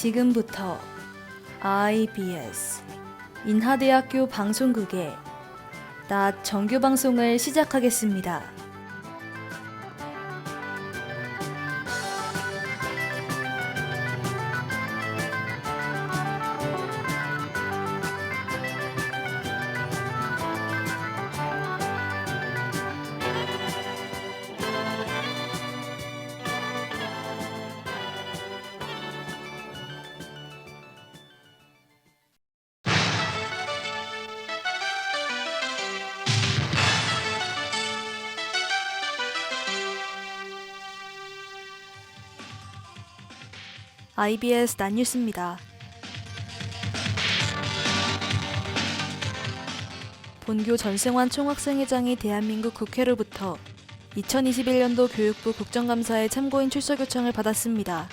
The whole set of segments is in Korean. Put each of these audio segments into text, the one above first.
지금부터 IBS 인하대학교 방송국의 낮 정규 방송을 시작하겠습니다. IBS 난뉴스입니다. 본교 전승환 총학생회장이 대한민국 국회로부터 2021년도 교육부 국정감사에 참고인 출석 요청을 받았습니다.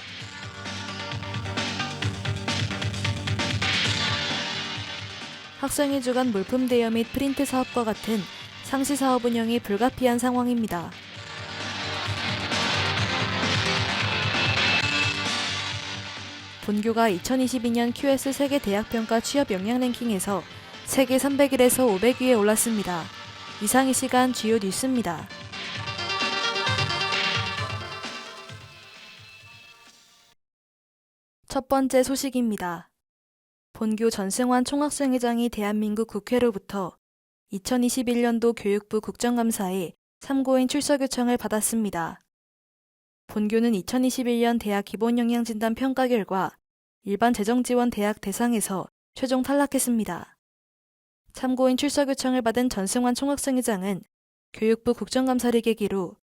학생회 주간 물품 대여 및 프린트 사업과 같은 상시 사업 운영이 불가피한 상황입니다. 본교가 2022년 QS 세계 대학평가 취업 역량 랭킹에서 세계 300일에서 500위에 올랐습니다. 이상 이 시간 주요 뉴스입니다. 첫 번째 소식입니다. 본교 전승환 총학생회장이 대한민국 국회로부터 2021년도 교육부 국정감사에 참고인 출석 요청을 받았습니다. 본교는 2021년 대학 기본영양진단 평가 결과 일반 재정지원 대학 대상에서 최종 탈락했습니다. 참고인 출석 요청을 받은 전승환 총학생회장은 교육부 국정감사를 계기로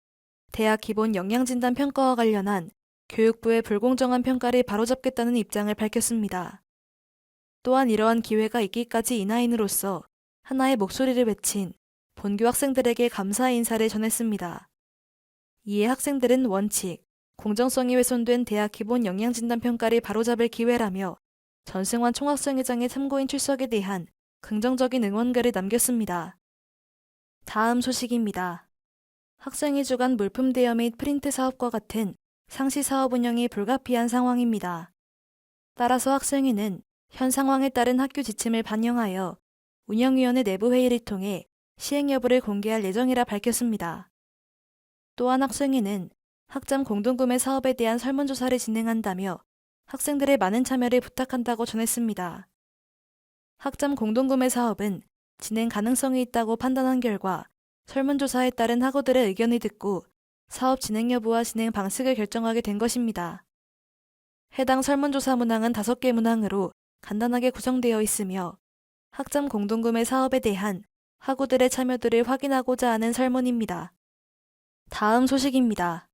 대학 기본 영양진단 평가와 관련한 교육부의 불공정한 평가를 바로잡겠다는 입장을 밝혔습니다. 또한 이러한 기회가 있기까지 인하인으로서 하나의 목소리를 외친 본교 학생들에게 감사 인사를 전했습니다. 이에 학생들은 원칙, 공정성이 훼손된 대학 기본 영양진단 평가를 바로잡을 기회라며 전승환 총학생회장의 참고인 출석에 대한 긍정적인 응원글을 남겼습니다. 다음 소식입니다. 학생회 주간 물품 대여 및 프린트 사업과 같은 상시 사업 운영이 불가피한 상황입니다. 따라서 학생회는 현 상황에 따른 학교 지침을 반영하여 운영위원회 내부 회의를 통해 시행 여부를 공개할 예정이라 밝혔습니다. 또한 학생회는 학점 공동구매 사업에 대한 설문조사를 진행한다며 학생들의 많은 참여를 부탁한다고 전했습니다. 학점 공동구매 사업은 진행 가능성이 있다고 판단한 결과 설문조사에 따른 학우들의 의견을 듣고 사업 진행 여부와 진행 방식을 결정하게 된 것입니다. 해당 설문조사 문항은 5개 문항으로 간단하게 구성되어 있으며 학점 공동구매 사업에 대한 학우들의 참여도를 확인하고자 하는 설문입니다. 다음 소식입니다.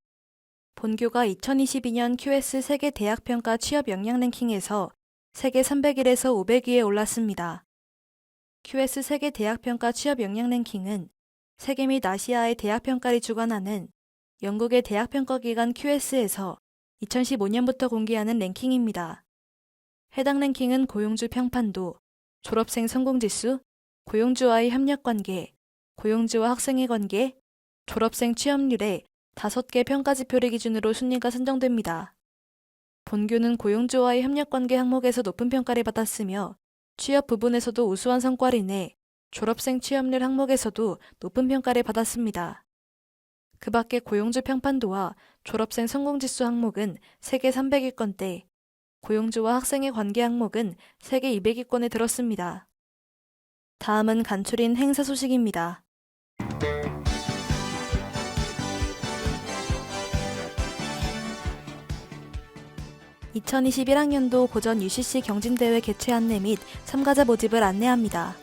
본교가 2022년 QS 세계 대학 평가 취업 역량 랭킹에서 세계 300일에서 500위에 올랐습니다. QS 세계 대학 평가 취업 역량 랭킹은 세계 및 아시아의 대학 평가를 주관하는 영국의 대학 평가 기관 QS에서 2015년부터 공개하는 랭킹입니다. 해당 랭킹은 고용주 평판도, 졸업생 성공지수, 고용주와의 협력 관계, 고용주와 학생의 관계, 졸업생 취업률의 5개 평가 지표를 기준으로 순위가 선정됩니다. 본교는 고용주와의 협력관계 항목에서 높은 평가를 받았으며 취업 부분에서도 우수한 성과를 내 졸업생 취업률 항목에서도 높은 평가를 받았습니다. 그 밖에 고용주 평판도와 졸업생 성공지수 항목은 세계 300위권대, 고용주와 학생의 관계 항목은 세계 200위권에 들었습니다. 다음은 간추린 행사 소식입니다. 2021학년도 고전 UCC 경진대회 개최 안내 및 참가자 모집을 안내합니다.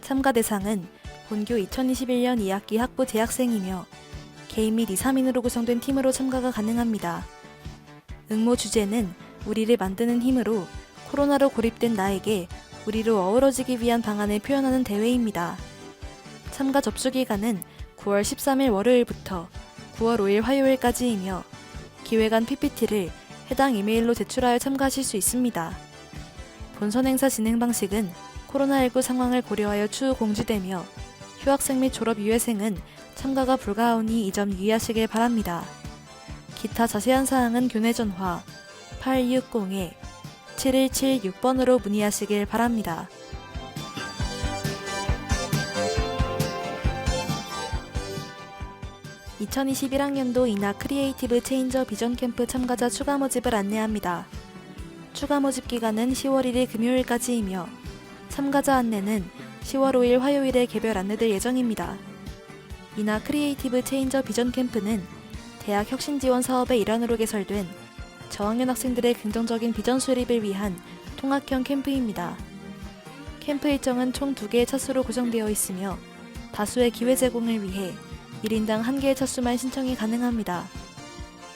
참가 대상은 본교 2021년 2학기 학부 재학생이며 개인 및 2, 3인으로 구성된 팀으로 참가가 가능합니다. 응모 주제는 우리를 만드는 힘으로 코로나로 고립된 나에게 우리로 어우러지기 위한 방안을 표현하는 대회입니다. 참가 접수 기간은 9월 13일 월요일부터 9월 5일 화요일까지이며 기획안 PPT를 해당 이메일로 제출하여 참가하실 수 있습니다. 본선 행사 진행 방식은 코로나19 상황을 고려하여 추후 공지되며 휴학생 및 졸업 유예생은 참가가 불가하오니 이 점 유의하시길 바랍니다. 기타 자세한 사항은 교내 전화 7176번으로 문의하시길 바랍니다. (2021학년도) 이나 크리에이티브 체인저 비전 캠프 참가자 추가 모집을 안내합니다. 추가 모집 기간은 10월 1일 금요일까지이며 참가자 안내는 10월 5일 화요일에 개별 안내될 예정입니다. 이나 크리에이티브 체인저 비전 캠프는 대학 혁신 지원 사업의 일환으로 개설된 저학년 학생들의 긍정적인 비전 수립을 위한 통학형 캠프입니다. 캠프 일정은 총 2개의 차수로 구성되어 있으며 다수의 기회 제공을 위해 1인당 1개의 차수만 신청이 가능합니다.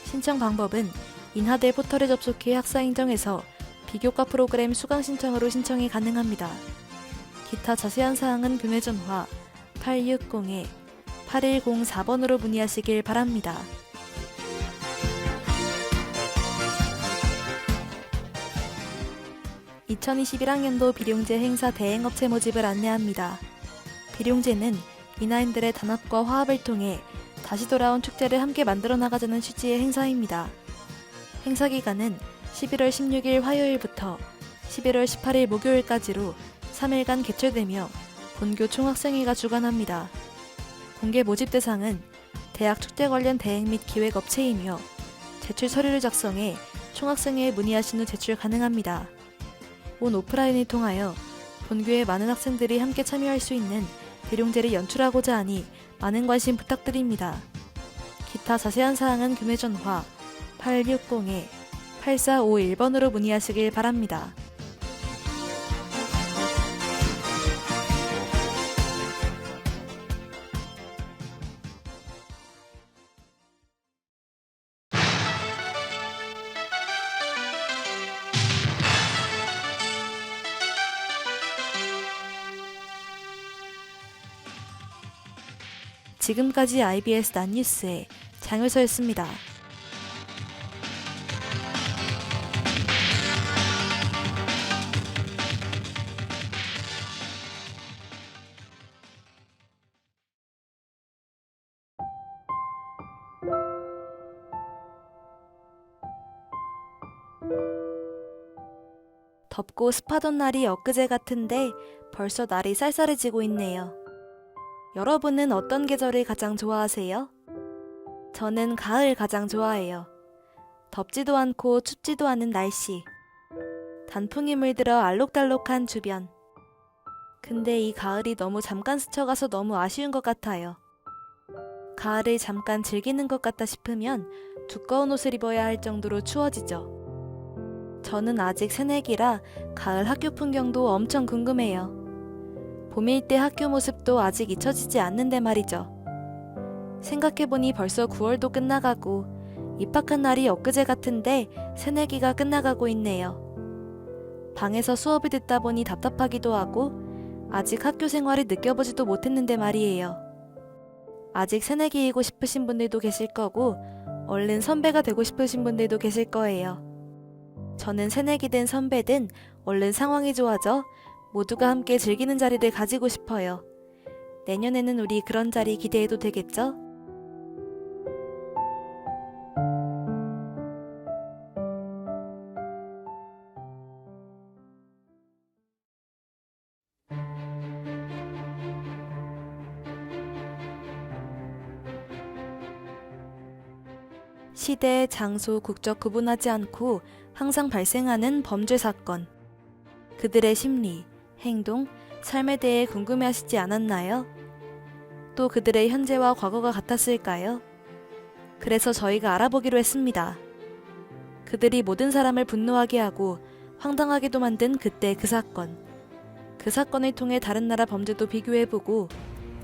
신청 방법은 인하대 포털에 접속해 학사 인정에서 비교과 프로그램 수강 신청으로 신청이 가능합니다. 기타 자세한 사항은 교내 전화 860-8104번으로 문의하시길 바랍니다. (2021학년도) 비룡제 행사 대행업체 모집을 안내합니다. 비룡제는 이나인들의 단합과 화합을 통해 다시 돌아온 축제를 함께 만들어 나가자는 취지의 행사입니다. 행사 기간은 11월 16일 화요일부터 11월 18일 목요일까지로 3일간 개최되며 본교 총학생회가 주관합니다. 공개 모집 대상은 대학 축제 관련 대행 및 기획 업체이며 제출 서류를 작성해 총학생회에 문의하신 후 제출 가능합니다. 온 오프라인을 통하여 본교의 많은 학생들이 함께 참여할 수 있는 비룡제를 연출하고자 하니 많은 관심 부탁드립니다. 기타 자세한 사항은 교내 전화 860-8451번으로 문의하시길 바랍니다. 지금까지 IBS 난뉴스의 장효서였습니다. 덥고 습하던 날이 엊그제 같은데 벌써 날이 쌀쌀해지고 있네요. 여러분은 어떤 계절을 가장 좋아하세요? 저는 가을 가장 좋아해요. 덥지도 않고 춥지도 않은 날씨. 단풍이 물들어 알록달록한 주변. 근데 이 가을이 너무 잠깐 스쳐가서 너무 아쉬운 것 같아요. 가을을 잠깐 즐기는 것 같다 싶으면 두꺼운 옷을 입어야 할 정도로 추워지죠. 저는 아직 새내기라 가을 학교 풍경도 엄청 궁금해요. 봄일 때 학교 모습도 아직 잊혀지지 않는데 말이죠. 생각해보니 벌써 9월도 끝나가고 입학한 날이 엊그제 같은데 새내기가 끝나가고 있네요. 방에서 수업을 듣다 보니 답답하기도 하고 아직 학교 생활을 느껴보지도 못했는데 말이에요. 아직 새내기이고 싶으신 분들도 계실 거고 얼른 선배가 되고 싶으신 분들도 계실 거예요. 저는 새내기든 선배든 얼른 상황이 좋아져 모두가 함께 즐기는 자리를 가지고 싶어요. 내년에는 우리 그런 자리 기대해도 되겠죠? 시대, 장소, 국적 구분하지 않고 항상 발생하는 범죄 사건. 그들의 심리, 행동, 삶에 대해 궁금해하시지 않았나요? 또 그들의 현재와 과거가 같았을까요? 그래서 저희가 알아보기로 했습니다. 그들이 모든 사람을 분노하게 하고 황당하게도 만든 그때 그 사건. 그 사건을 통해 다른 나라 범죄도 비교해보고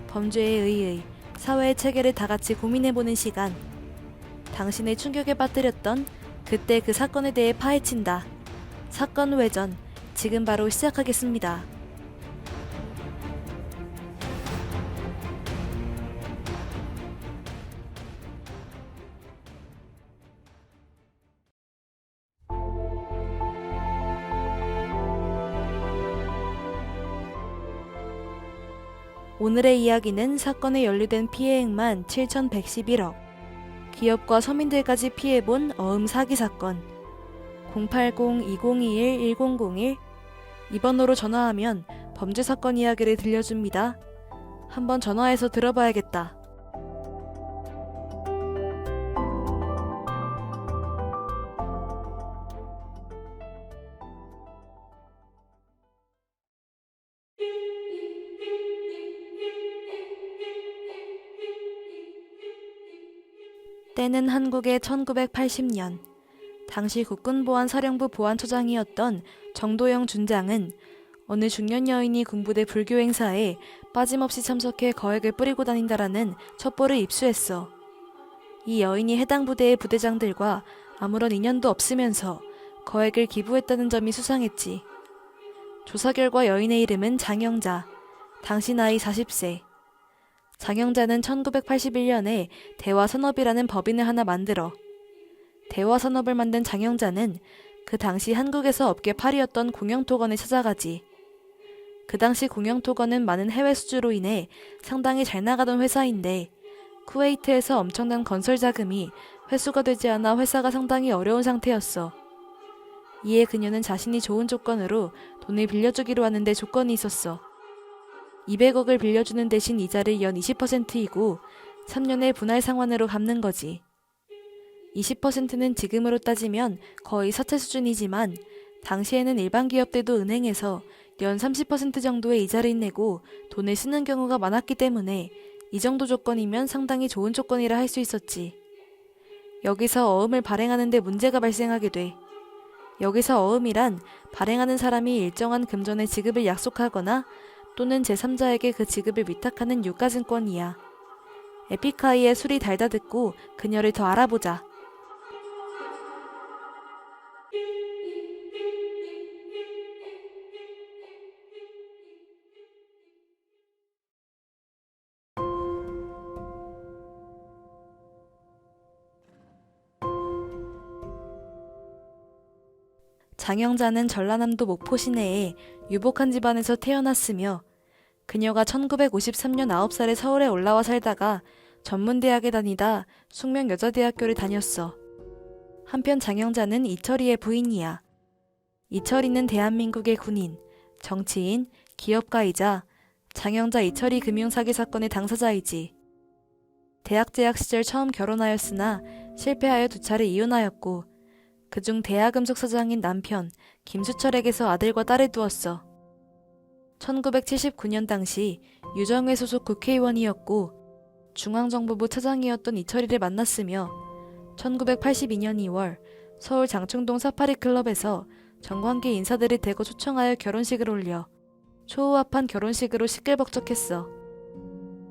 범죄에 의의 사회의 체계를 다 같이 고민해보는 시간. 당신의 충격에 빠뜨렸던 그때 그 사건에 대해 파헤친다. 사건 외전. 지금 바로 시작하겠습니다. 오늘의 이야기는 사건에 연루된 피해액만 7,111억, 기업과 서민들까지 피해본 어음 사기 사건, 080-2021-1001 이번호로 전화하면 범죄 사건 이야기를 들려줍니다. 한번 전화해서 들어봐야겠다. 때는 한국의 1980년. 당시 국군보안사령부 보안처장이었던 정도영 준장은 어느 중년 여인이 군부대 불교 행사에 빠짐없이 참석해 거액을 뿌리고 다닌다라는 첩보를 입수했어. 이 여인이 해당 부대의 부대장들과 아무런 인연도 없으면서 거액을 기부했다는 점이 수상했지. 조사 결과 여인의 이름은 장영자. 당시 나이 40세. 장영자는 1981년에 대화산업이라는 법인을 하나 만들어 대화 산업을 만든 장영자는 그 당시 한국에서 업계 8위였던 공영토건을 찾아가지. 그 당시 공영토건은 많은 해외 수주로 인해 상당히 잘 나가던 회사인데 쿠웨이트에서 엄청난 건설 자금이 회수가 되지 않아 회사가 상당히 어려운 상태였어. 이에 그녀는 자신이 좋은 조건으로 돈을 빌려주기로 하는데 조건이 있었어. 200억을 빌려주는 대신 이자를 연 20%이고 3년의 분할 상환으로 갚는 거지. 20%는 지금으로 따지면 거의 사채 수준이지만 당시에는 일반 기업들도 은행에서 연 30% 정도의 이자를 내고 돈을 쓰는 경우가 많았기 때문에 이 정도 조건이면 상당히 좋은 조건이라 할 수 있었지. 여기서 어음을 발행하는데 문제가 발생하게 돼. 여기서 어음이란 발행하는 사람이 일정한 금전의 지급을 약속하거나 또는 제3자에게 그 지급을 위탁하는 유가증권이야. 에픽하이의 술이 달다 듣고 그녀를 더 알아보자. 장영자는 전라남도 목포 시내에 유복한 집안에서 태어났으며 그녀가 1953년 9살에 서울에 올라와 살다가 전문대학에 다니다 숙명여자대학교를 다녔어. 한편 장영자는 이철이의 부인이야. 이철이는 대한민국의 군인, 정치인, 기업가이자 장영자 이철이 금융사기 사건의 당사자이지. 대학 재학 시절 처음 결혼하였으나 실패하여 두 차례 이혼하였고 그중 대하금속 사장인 남편 김수철에게서 아들과 딸을 두었어. 1979년 당시 유정회 소속 국회의원이었고 중앙정보부 차장이었던 이철이를 만났으며 1982년 2월 서울 장충동 사파리 클럽에서 정관계 인사들을 대거 초청하여 결혼식을 올려 초호합한 결혼식으로 시끌벅적했어.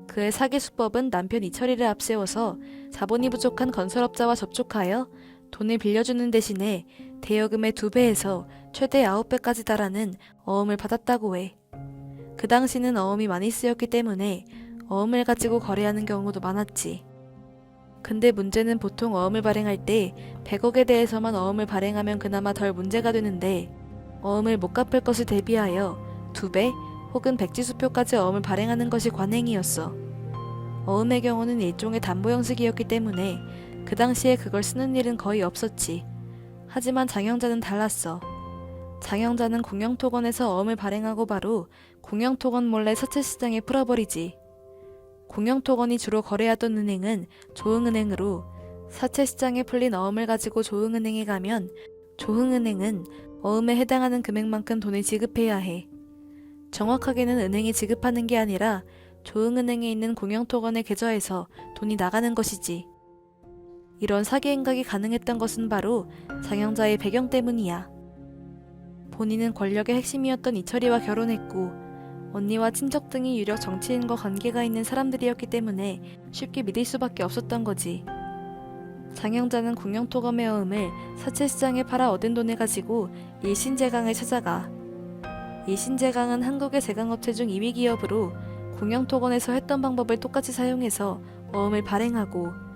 그의 사기 수법은 남편 이철이를 앞세워서 자본이 부족한 건설업자와 접촉하여 돈을 빌려주는 대신에 대여금의 두 배에서 최대 아홉 배까지 달하는 어음을 받았다고 해. 그 당시는 어음이 많이 쓰였기 때문에 어음을 가지고 거래하는 경우도 많았지. 근데 문제는 보통 어음을 발행할 때 100억에 대해서만 어음을 발행하면 그나마 덜 문제가 되는데 어음을 못 갚을 것을 대비하여 두배 혹은 백지수표까지 어음을 발행하는 것이 관행이었어. 어음의 경우는 일종의 담보 형식이었기 때문에 그 당시에 그걸 쓰는 일은 거의 없었지. 하지만 장영자는 달랐어. 장영자는 공영토건에서 어음을 발행하고 바로 공영토건 몰래 사채시장에 풀어버리지. 공영토건이 주로 거래하던 은행은 조흥은행으로 사채시장에 풀린 어음을 가지고 조흥은행에 가면 조흥은행은 어음에 해당하는 금액만큼 돈을 지급해야 해. 정확하게는 은행이 지급하는 게 아니라 조흥은행에 있는 공영토건의 계좌에서 돈이 나가는 것이지. 이런 사기 행각이 가능했던 것은 바로 장영자의 배경 때문이야. 본인은 권력의 핵심이었던 이철이와 결혼했고 언니와 친척 등이 유력 정치인과 관계가 있는 사람들이었기 때문에 쉽게 믿을 수밖에 없었던 거지. 장영자는 공영토검의 어음을 사채시장에 팔아 얻은 돈을 가지고 일신제강을 찾아가. 일신제강은 한국의 제강업체 중 2위 기업으로 공영토건에서 했던 방법을 똑같이 사용해서 어음을 발행하고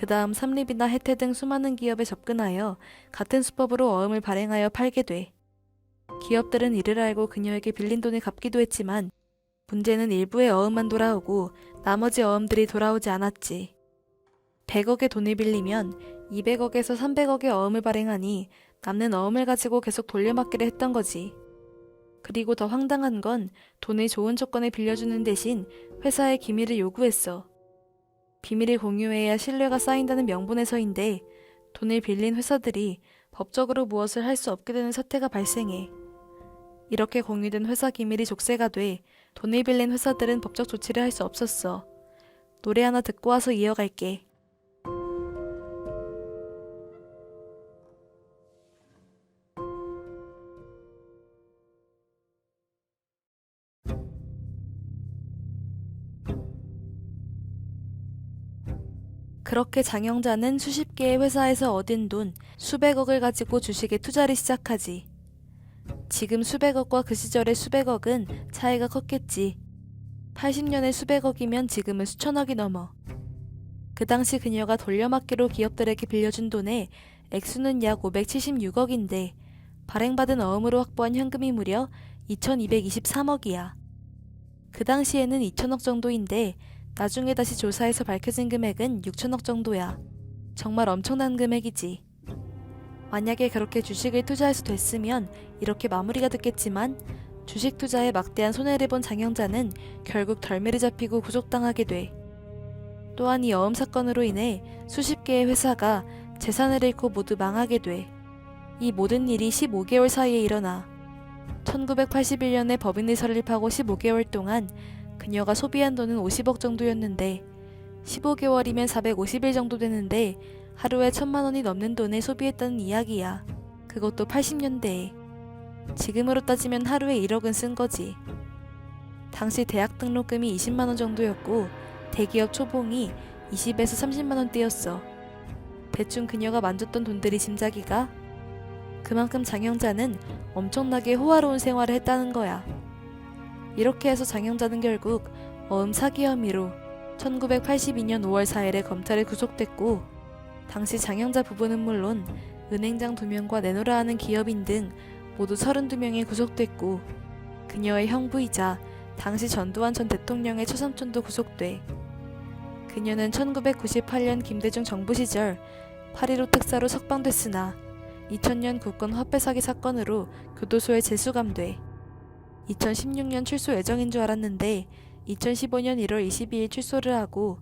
그 다음 삼립이나 혜태 등 수많은 기업에 접근하여 같은 수법으로 어음을 발행하여 팔게 돼. 기업들은 이를 알고 그녀에게 빌린 돈을 갚기도 했지만 문제는 일부의 어음만 돌아오고 나머지 어음들이 돌아오지 않았지. 100억의 돈을 빌리면 200억에서 300억의 어음을 발행하니 남는 어음을 가지고 계속 돌려막기를 했던 거지. 그리고 더 황당한 건 돈을 좋은 조건에 빌려주는 대신 회사의 기밀을 요구했어. 비밀을 공유해야 신뢰가 쌓인다는 명분에서인데 돈을 빌린 회사들이 법적으로 무엇을 할 수 없게 되는 사태가 발생해. 이렇게 공유된 회사 기밀이 족쇄가 돼 돈을 빌린 회사들은 법적 조치를 할 수 없었어. 노래 하나 듣고 와서 이어갈게. 그렇게 장영자는 수십 개의 회사에서 얻은 돈 수백억을 가지고 주식에 투자를 시작하지. 지금 수백억과 그 시절의 수백억은 차이가 컸겠지. 80년의 수백억이면 지금은 수천억이 넘어. 그 당시 그녀가 돌려막기로 기업들에게 빌려준 돈의 액수는 약 576억인데 발행받은 어음으로 확보한 현금이 무려 2223억이야. 그 당시에는 2천억 정도인데 나중에 다시 조사해서 밝혀진 금액은 6천억 정도야. 정말 엄청난 금액이지. 만약에 그렇게 주식을 투자할 수 됐으면 이렇게 마무리가 됐겠지만 주식 투자에 막대한 손해를 본 장영자는 결국 덜미를 잡히고 구속당하게 돼. 또한 이 어음 사건으로 인해 수십 개의 회사가 재산을 잃고 모두 망하게 돼. 이 모든 일이 15개월 사이에 일어나. 1981년에 법인을 설립하고 15개월 동안 그녀가 소비한 돈은 50억 정도였는데 15개월이면 450일 정도 되는데 하루에 천만 원이 넘는 돈을 소비했다는 이야기야. 그것도 80년대에. 지금으로 따지면 하루에 1억은 쓴 거지. 당시 대학 등록금이 20만 원 정도였고 대기업 초봉이 20에서 30만 원대였어. 대충 그녀가 만졌던 돈들이 짐작이가 그만큼 장영자는 엄청나게 호화로운 생활을 했다는 거야. 이렇게 해서 장영자는 결국 어음 사기 혐의로 1982년 5월 4일에 검찰에 구속됐고 당시 장영자 부부는 물론 은행장 2명과 내노라 하는 기업인 등 모두 32명이 구속됐고 그녀의 형부이자 당시 전두환 전 대통령의 처삼촌도 구속돼 그녀는 1998년 김대중 정부 시절 8.15 특사로 석방됐으나 2000년 국권 화폐 사기 사건으로 교도소에 재수감돼 2016년 출소 예정인 줄 알았는데 2015년 1월 22일 출소를 하고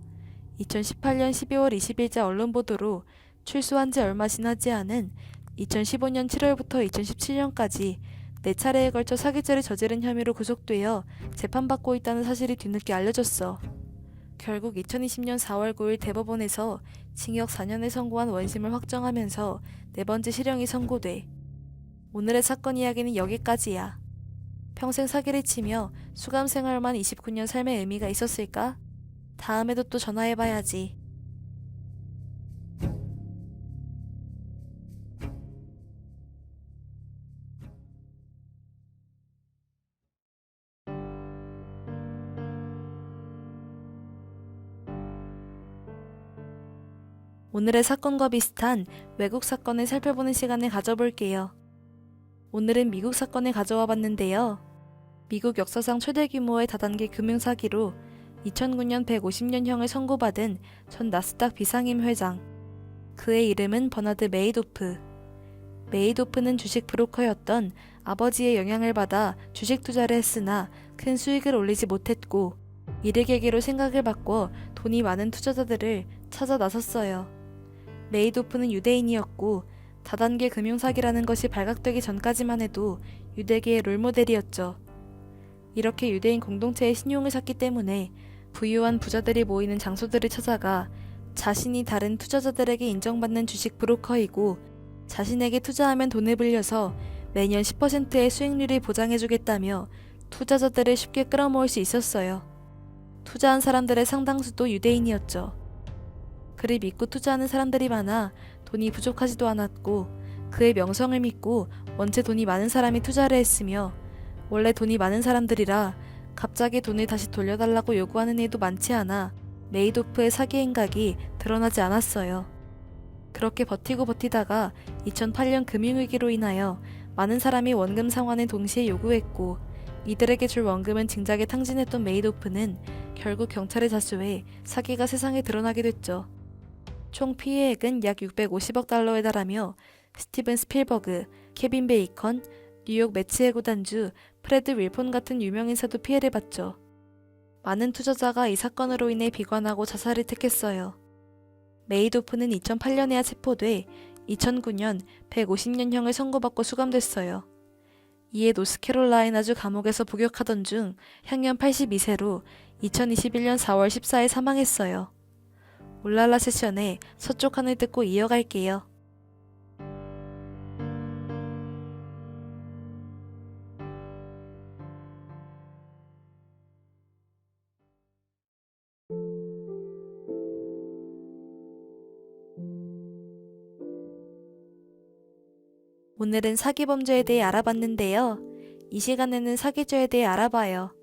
2018년 12월 20일자 언론 보도로 출소한 지 얼마 지나지 않은 2015년 7월부터 2017년까지 네 차례에 걸쳐 사기죄를 저지른 혐의로 구속되어 재판받고 있다는 사실이 뒤늦게 알려졌어. 결국 2020년 4월 9일 대법원에서 징역 4년을 선고한 원심을 확정하면서 네 번째 실형이 선고돼. 오늘의 사건 이야기는 여기까지야. 평생 사기를 치며 수감 생활만 29년 삶의 의미가 있었을까? 다음에도 또 전화해봐야지. 오늘의 사건과 비슷한 외국 사건을 살펴보는 시간을 가져볼게요. 오늘은 미국 사건을 가져와 봤는데요. 미국 역사상 최대 규모의 다단계 금융 사기로 2009년 150년형을 선고받은 전 나스닥 비상임 회장. 그의 이름은 버나드 메이도프. 메이도프는 주식 브로커였던 아버지의 영향을 받아 주식 투자를 했으나 큰 수익을 올리지 못했고 이를 계기로 생각을 바꿔 돈이 많은 투자자들을 찾아 나섰어요. 메이도프는 유대인이었고 다단계 금융사기라는 것이 발각되기 전까지만 해도 유대계의 롤모델이었죠. 이렇게 유대인 공동체의 신용을 샀기 때문에 부유한 부자들이 모이는 장소들을 찾아가 자신이 다른 투자자들에게 인정받는 주식 브로커이고 자신에게 투자하면 돈을 빌려서 매년 10%의 수익률을 보장해주겠다며 투자자들을 쉽게 끌어모을 수 있었어요. 투자한 사람들의 상당수도 유대인이었죠. 그를 믿고 투자하는 사람들이 많아 돈이 부족하지도 않았고 그의 명성을 믿고 원체 돈이 많은 사람이 투자를 했으며 원래 돈이 많은 사람들이라 갑자기 돈을 다시 돌려달라고 요구하는 이도 많지 않아 메이도프의 사기 행각이 드러나지 않았어요. 그렇게 버티고 버티다가 2008년 금융위기로 인하여 많은 사람이 원금 상환을 동시에 요구했고 이들에게 줄 원금은 징작에 탕진했던 메이도프는 결국 경찰에 자수해 사기가 세상에 드러나게 됐죠. 총 피해액은 약 650억 달러에 달하며 스티븐 스필버그, 케빈 베이컨, 뉴욕 매치의 구단주 프레드 윌폰 같은 유명인사도 피해를 봤죠. 많은 투자자가 이 사건으로 인해 비관하고 자살을 택했어요. 메이도프는 2008년에야 체포돼 2009년 150년형을 선고받고 수감됐어요. 이에 노스캐롤라이나주 감옥에서 복역하던 중 향년 82세로 2021년 4월 14일 사망했어요. 올랄라 세션의 서쪽 하늘 듣고 이어갈게요. 오늘은 사기 범죄에 대해 알아봤는데요. 이 시간에는 사기죄에 대해 알아봐요.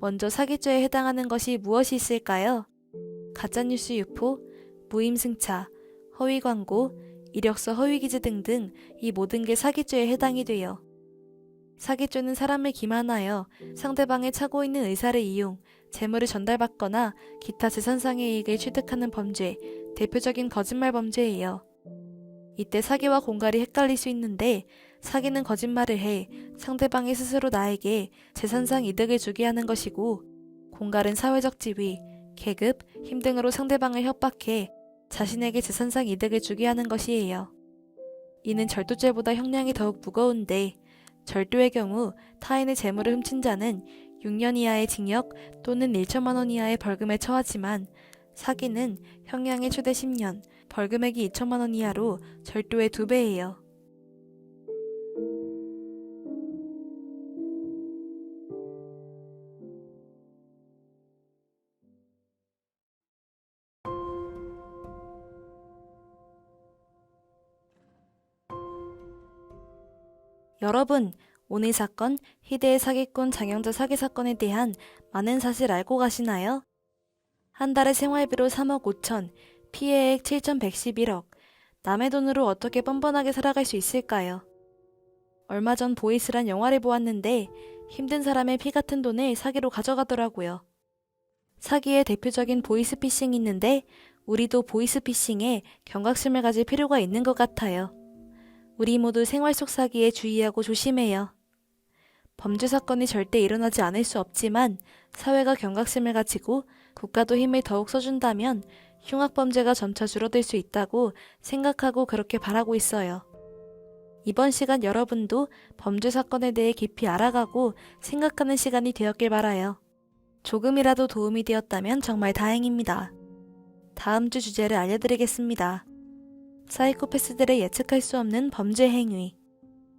먼저 사기죄에 해당하는 것이 무엇이 있을까요? 가짜뉴스 유포, 무임승차, 허위 광고, 이력서 허위 기재 등등 이 모든 게 사기죄에 해당이 돼요. 사기죄는 사람을 기만하여 상대방의 차고 있는 의사를 이용 재물을 전달받거나 기타 재산상의 이익을 취득하는 범죄, 대표적인 거짓말 범죄예요. 이때 사기와 공갈이 헷갈릴 수 있는데 사기는 거짓말을 해 상대방이 스스로 나에게 재산상 이득을 주게 하는 것이고 공갈은 사회적 지위, 계급, 힘 등으로 상대방을 협박해 자신에게 재산상 이득을 주게 하는 것이에요. 이는 절도죄보다 형량이 더욱 무거운데 절도의 경우 타인의 재물을 훔친 자는 6년 이하의 징역 또는 1천만 원 이하의 벌금에 처하지만 사기는 형량의 최대 10년, 벌금액이 2천만 원 이하로 절도의 두 배예요. 여러분, 오늘 사건 희대의 사기꾼 장영자 사기 사건에 대한 많은 사실 알고 가시나요? 한 달에 생활비로 3억 5천, 피해액 7,111억. 남의 돈으로 어떻게 뻔뻔하게 살아갈 수 있을까요? 얼마 전 보이스란 영화를 보았는데 힘든 사람의 피 같은 돈을 사기로 가져가더라고요. 사기의 대표적인 보이스피싱이 있는데 우리도 보이스피싱에 경각심을 가질 필요가 있는 것 같아요. 우리 모두 생활 속 사기에 주의하고 조심해요. 범죄 사건이 절대 일어나지 않을 수 없지만 사회가 경각심을 가지고 국가도 힘을 더욱 써준다면 흉악범죄가 점차 줄어들 수 있다고 생각하고 그렇게 바라고 있어요. 이번 시간 여러분도 범죄 사건에 대해 깊이 알아가고 생각하는 시간이 되었길 바라요. 조금이라도 도움이 되었다면 정말 다행입니다. 다음 주 주제를 알려드리겠습니다. 사이코패스들의 예측할 수 없는 범죄 행위.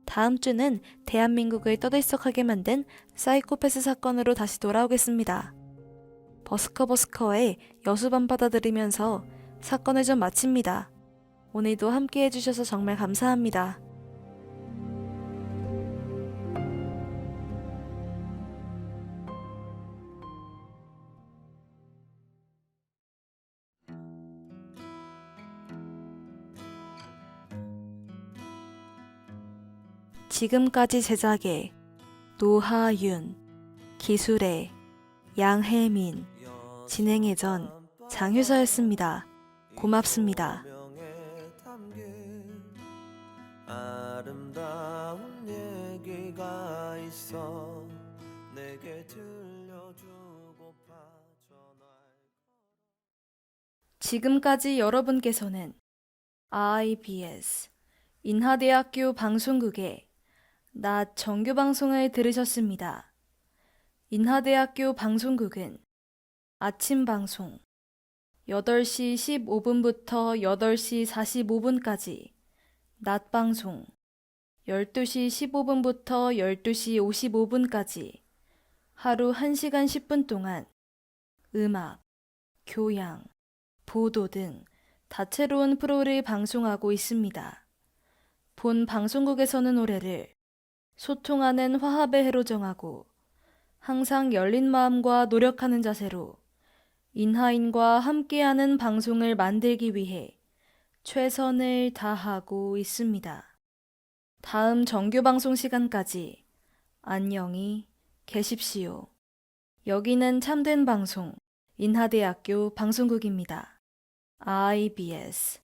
다음 주는 대한민국을 떠들썩하게 만든 사이코패스 사건으로 다시 돌아오겠습니다. 버스커버스커의 여수밤바다 들으면서 사건을 좀 마칩니다. 오늘도 함께 해주셔서 정말 감사합니다. 지금까지 제작의 노하윤, 기술의 양혜민, 진행의 전 장효서였습니다. 고맙습니다. 아름다운 얘기가 있어 내게 들려주고파 전화 지금까지 여러분께서는 IBS 인하대학교 방송국의 낮 정규 방송을 들으셨습니다. 인하대학교 방송국은 아침 방송 8시 15분부터 8시 45분까지 낮 방송 12시 15분부터 12시 55분까지 하루 1시간 10분 동안 음악, 교양, 보도 등 다채로운 프로를 방송하고 있습니다. 본 방송국에서는 올해를 소통하는 화합의 해로 정하고 항상 열린 마음과 노력하는 자세로 인하인과 함께하는 방송을 만들기 위해 최선을 다하고 있습니다. 다음 정규 방송 시간까지 안녕히 계십시오. 여기는 참된 방송 인하대학교 방송국입니다. IBS